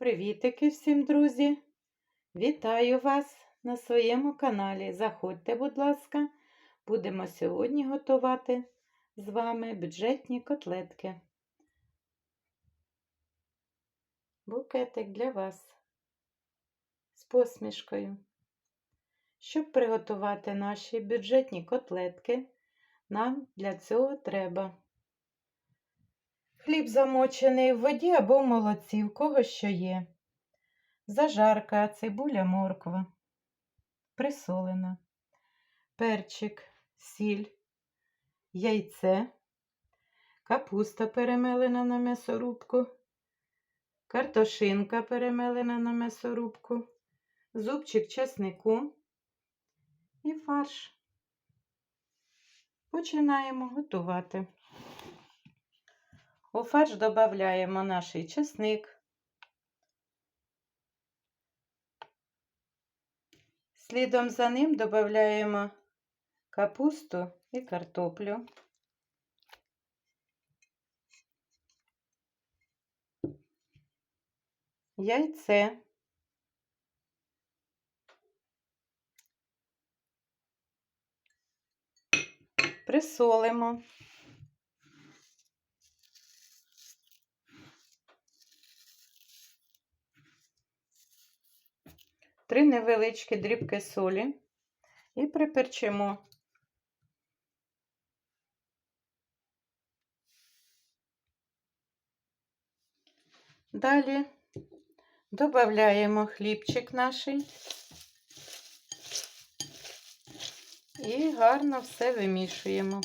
Привітики всім, друзі! Вітаю вас на своєму каналі. Заходьте, будь ласка, будемо сьогодні готувати з вами бюджетні котлетки. Букетик для вас з посмішкою. Щоб приготувати наші бюджетні котлетки, нам для цього треба Хліб замочений в воді або в молоці, в кого що є. Зажарка, цибуля, морква, присолена, перчик, сіль, яйце, капуста перемелена на м'ясорубку, картошинка перемелена на м'ясорубку, зубчик чеснику і фарш. Починаємо готувати. У фарш додаємо наш чесник. Слідом за ним додаємо капусту і картоплю. Яйце. Присолимо. Три невеличкі дрібки солі і приперчимо. Далі додаємо хлібчик наш і гарно все вимішуємо.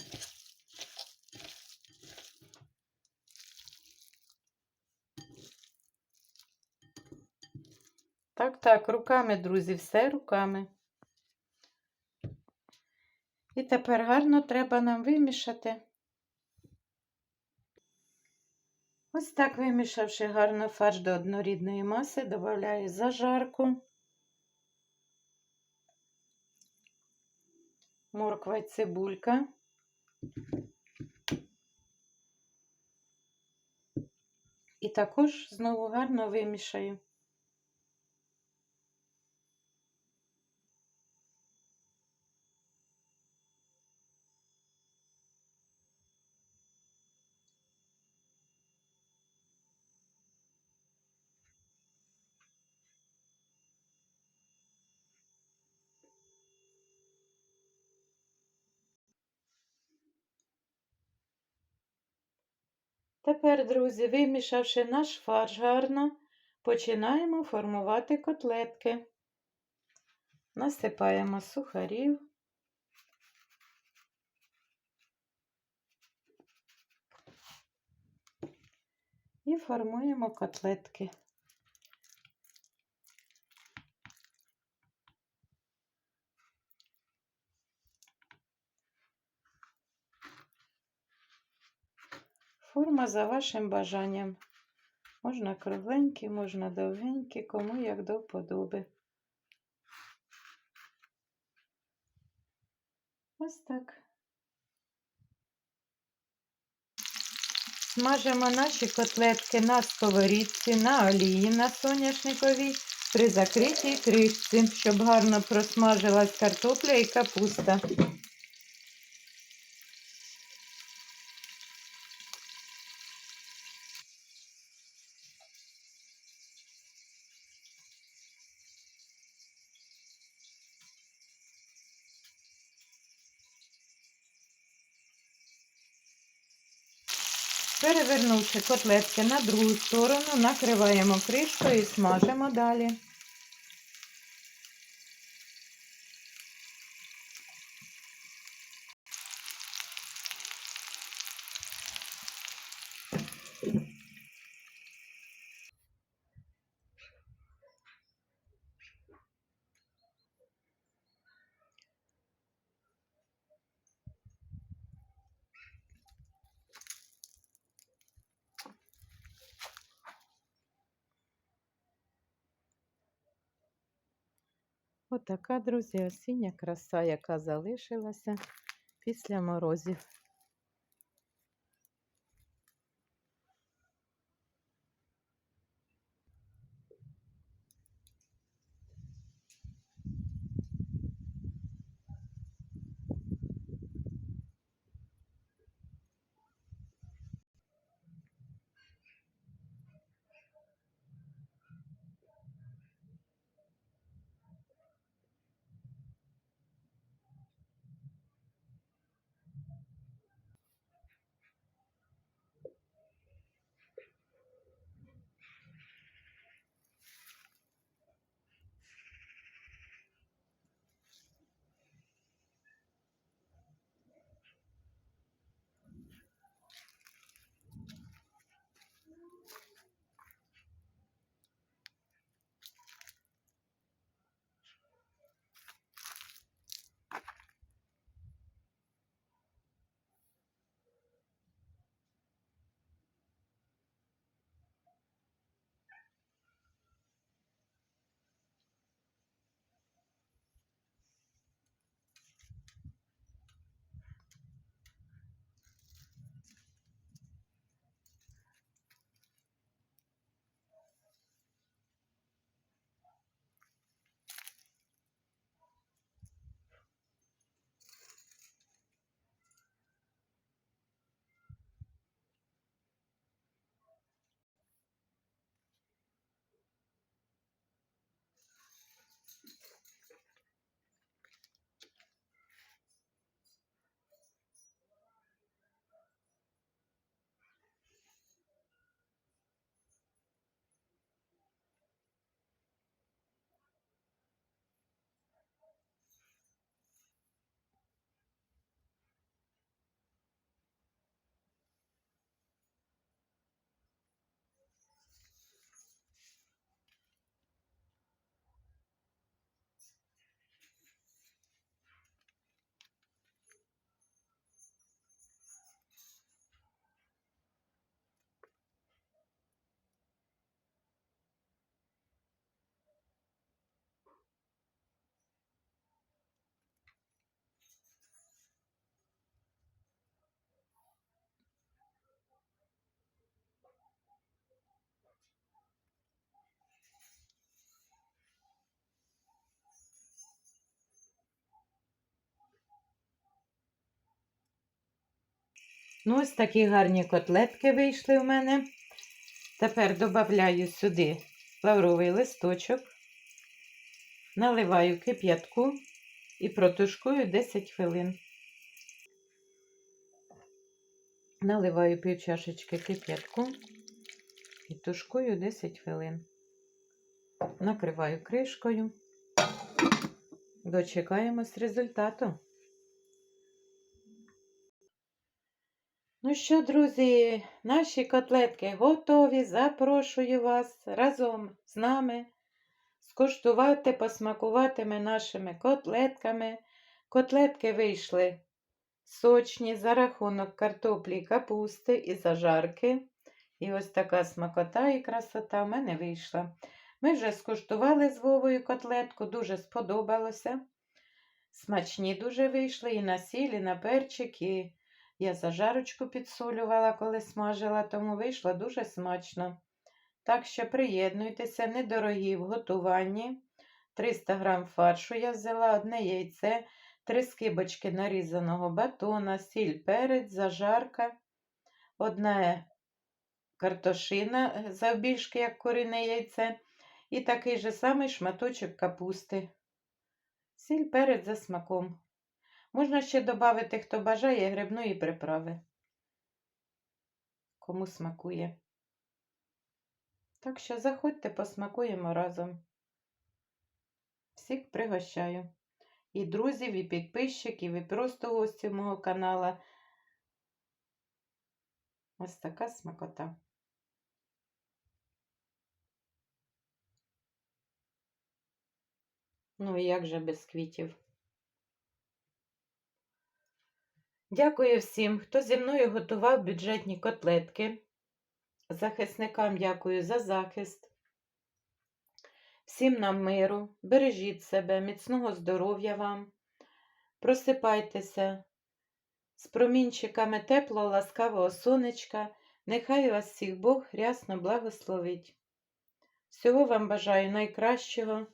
Так, так, руками, друзі, все руками. І тепер гарно треба нам вимішати. Ось так, вимішавши гарно фарш до однорідної маси, додаю зажарку, морква й цибулька. І також знову гарно вимішаю. Тепер, друзі, вимішавши наш фарш гарно, починаємо формувати котлетки. Насипаємо сухарів. І формуємо котлетки. Форма за вашим бажанням. Можна кругленькі, можна довгенькі, кому як до вподоби. Ось так. Смажимо наші котлетки на сковорідці, на олії на соняшниковій при закритій кришці, щоб гарно просмажилась картопля і капуста. Перевернувши котлетки на другу сторону, накриваємо кришкою і смажимо далі. Отака, друзі, осіння краса, яка залишилася після морозів. Ну, ось такі гарні котлетки вийшли в мене. Тепер додаю сюди лавровий листочок, наливаю кип'ятку і протушкую 10 хвилин. Наливаю пів чашечки кип'ятку і тушкую 10 хвилин. Накриваю кришкою. Дочекаємось результату. Ну що, друзі, наші котлетки готові. Запрошую вас разом з нами скуштувати, посмакуватиме нашими котлетками. Котлетки вийшли сочні за рахунок картоплі, капусти і зажарки. І ось така смакота і красота в мене вийшла. Ми вже скуштували з Вовою котлетку, дуже сподобалося. Смачні дуже вийшли і на сіль, і на перчик, і я зажарочку підсолювала, коли смажила, тому вийшло дуже смачно. Так що приєднуйтеся, недорогі в готуванні. 300 г фаршу я взяла, одне яйце, три скибочки нарізаного батона, сіль, перець, зажарка, одна картошина завбільшки, як курине яйце, і такий же самий шматочок капусти. Сіль, перець за смаком. Можна ще додати, хто бажає, грибної приправи. Кому смакує. Так що заходьте, посмакуємо разом. Всіх пригощаю. І друзів, і підписчиків, і просто гостів мого канала. Ось така смакота. Ну і як же без квітів? Дякую всім, хто зі мною готував бюджетні котлетки. Захисникам дякую за захист. Всім нам миру, бережіть себе, міцного здоров'я вам. Просипайтеся з промінчиками теплого, ласкавого сонечка. Нехай вас всіх Бог рясно благословить. Всього вам бажаю найкращого.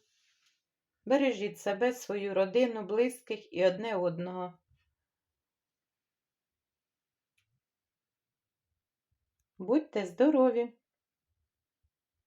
Бережіть себе, свою родину, близьких і одне одного. Будьте здорові!